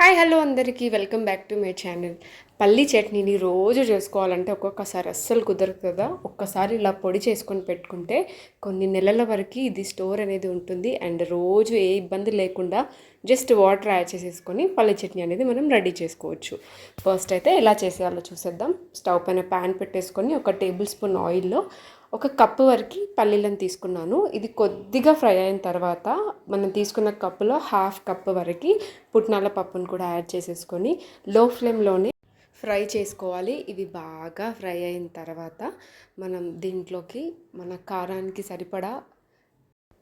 Hi hello అందరికీ. Welcome back to my channel. పల్లి చట్నీని రోజు చేసుకోవాలంటే ఒక్కొక్కసారి అస్సలు కుదరదు కదా ఒక్కసారి ఇలా పొడి చేసుకొని పెట్టుకుంటే కొన్ని నెలల వరకు ఇది స్టోర్ అనేది ఉంటుంది. అండ్ రోజు ఏ ఇబ్బంది లేకుండా జస్ట్ వాటర్ యాడ్ చేసేసుకొని పల్లి చట్నీ అనేది మనం రెడీ చేసుకోవచ్చు. ఫస్ట్ అయితే ఎలా చేసేయాలో చూసేద్దాం. స్టవ్ పైన ప్యాన్ పెట్టేసుకొని ఒక టేబుల్ స్పూన్ ఆయిల్లో ఒక కప్పు వరకు పల్లీలను తీసుకున్నాను. ఇది కొద్దిగా ఫ్రై అయిన తర్వాత మనం తీసుకున్న కప్పులో హాఫ్ కప్ వరకు పుట్నాల పప్పును కూడా యాడ్ చేసేసుకొని లో ఫ్లేమ్లోనే ఫ్రై చేసుకోవాలి. ఇవి బాగా ఫ్రై అయిన తర్వాత మనం దీంట్లోకి మన కారానికి సరిపడా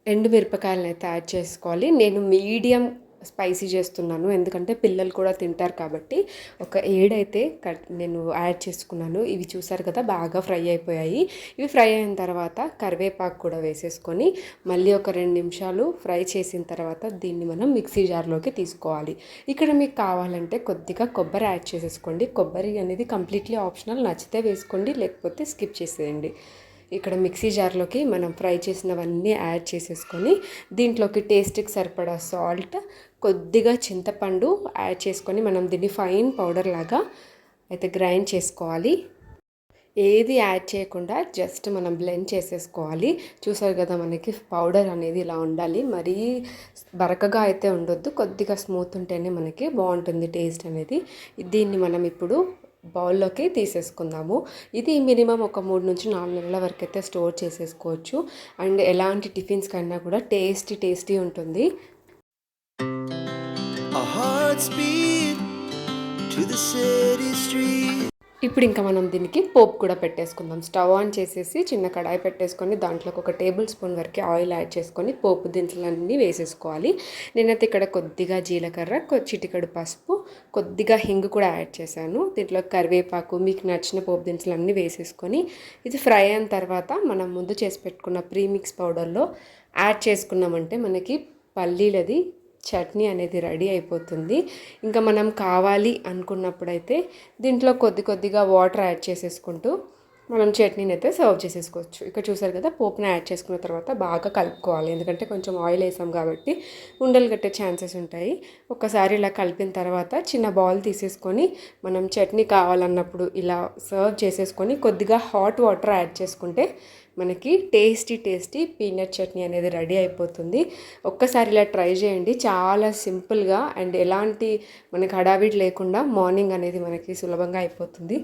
ఎండు మిరపకాయలను అయితే యాడ్ చేసుకోవాలి. నేను మీడియం స్పైసీ చేస్తున్నాను. ఎందుకంటే పిల్లలు కూడా తింటారు కాబట్టి ఒక ఏడైతే కట్ నేను యాడ్ చేసుకున్నాను. ఇవి చూసారు కదా బాగా ఫ్రై అయిపోయాయి. ఇవి ఫ్రై అయిన తర్వాత కరివేపాకు కూడా వేసేసుకొని మళ్ళీ ఒక రెండు నిమిషాలు ఫ్రై చేసిన తర్వాత దీన్ని మనం మిక్సీ జార్లోకి తీసుకోవాలి. ఇక్కడ మీకు కావాలంటే కొద్దిగా కొబ్బరి యాడ్ చేసేసుకోండి. కొబ్బరి అనేది కంప్లీట్లీ ఆప్షనల్. నచ్చితే వేసుకోండి లేకపోతే స్కిప్ చేసేయండి. ఇక్కడ మిక్సీ జార్లోకి మనం ఫ్రై చేసినవన్నీ యాడ్ చేసేసుకొని దీంట్లోకి టేస్ట్కి సరిపడా సాల్ట్ కొద్దిగా చింతపండు యాడ్ చేసుకొని మనం దీన్ని ఫైన్ పౌడర్ లాగా అయితే గ్రైండ్ చేసుకోవాలి. ఏది యాడ్ చేయకుండా జస్ట్ మనం బ్లెండ్ చేసేసుకోవాలి. చూసారు కదా మనకి పౌడర్ అనేది ఇలా ఉండాలి. మరీ బరకగా అయితే ఉండొద్దు. కొద్దిగా స్మూత్ ఉంటేనే మనకి బాగుంటుంది టేస్ట్ అనేది. దీన్ని మనం ఇప్పుడు బౌల్లోకి తీసేసుకుందాము. ఇది మినిమం ఒక మూడు నుంచి నాలుగు నెలల వరకు అయితే స్టోర్ చేసేసుకోవచ్చు. అండ్ ఎలాంటి టిఫిన్స్ కన్నా కూడా టేస్టీ టేస్టీ ఉంటుంది. ఇప్పుడు ఇంకా మనం దీనికి పోపు కూడా పెట్టేసుకుందాం. స్టవ్ ఆన్ చేసేసి చిన్న కడాయి పెట్టేసుకొని దాంట్లోకి ఒక టేబుల్ స్పూన్ వరకు ఆయిల్ యాడ్ చేసుకొని పోపు దినుసులన్నీ వేసేసుకోవాలి. నేనైతే ఇక్కడ కొద్దిగా జీలకర్ర చిటికడు పసుపు కొద్దిగా హింగు కూడా యాడ్ చేశాను. దీంట్లో కరివేపాకు మీకు నచ్చిన పోపు దినుసులన్నీ వేసేసుకొని ఇది ఫ్రై అయిన తర్వాత మనం ముందు చేసి పెట్టుకున్న ప్రీమిక్స్ పౌడర్లో యాడ్ చేసుకున్నామంటే మనకి పల్లీలది చట్నీ అనేది రెడీ అయిపోతుంది. ఇంకా మనం కావాలి అనుకున్నప్పుడైతే దీంట్లో కొద్ది కొద్దిగా వాటర్ యాడ్ చేసేసుకుంటూ మనం చట్నీని అయితే సర్వ్ చేసేసుకోవచ్చు. ఇక్కడ చూసారు కదా పోపుని యాడ్ చేసుకున్న తర్వాత బాగా కలుపుకోవాలి. ఎందుకంటే కొంచెం ఆయిల్ వేసాం కాబట్టి ఉండలు కట్టే ఛాన్సెస్ ఉంటాయి. ఒకసారి ఇలా కలిపిన తర్వాత చిన్న బాల్ తీసేసుకొని మనం చట్నీ కావాలన్నప్పుడు ఇలా సర్వ్ చేసేసుకొని కొద్దిగా హాట్ వాటర్ యాడ్ చేసుకుంటే మనకి టేస్టీ టేస్టీ పీనట్ చట్నీ అనేది రెడీ అయిపోతుంది. ఒక్కసారి ఇలా ట్రై చేయండి. చాలా సింపుల్గా అండ్ ఎలాంటి మనకి హడావిడి లేకుండా మార్నింగ్ అనేది మనకి సులభంగా అయిపోతుంది.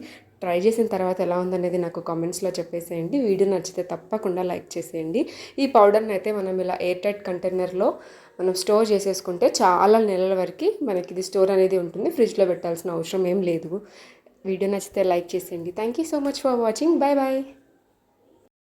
ట్రై చేసిన తర్వాత ఎలా ఉందనేది నాకు కామెంట్స్లో చెప్పేసేయండి. వీడియో నచ్చితే తప్పకుండా లైక్ చేసేయండి. ఈ పౌడర్ని అయితే మనం ఇలా ఎయిర్ టైట్ కంటైనర్లో మనం స్టోర్ చేసేసుకుంటే చాలా నెలల వరకు మనకి ఇది స్టోర్ అనేది ఉంటుంది. ఫ్రిడ్జ్లో పెట్టాల్సిన అవసరం ఏం లేదు. వీడియో నచ్చితే లైక్ చేసేయండి. Thank you so much for watching bye bye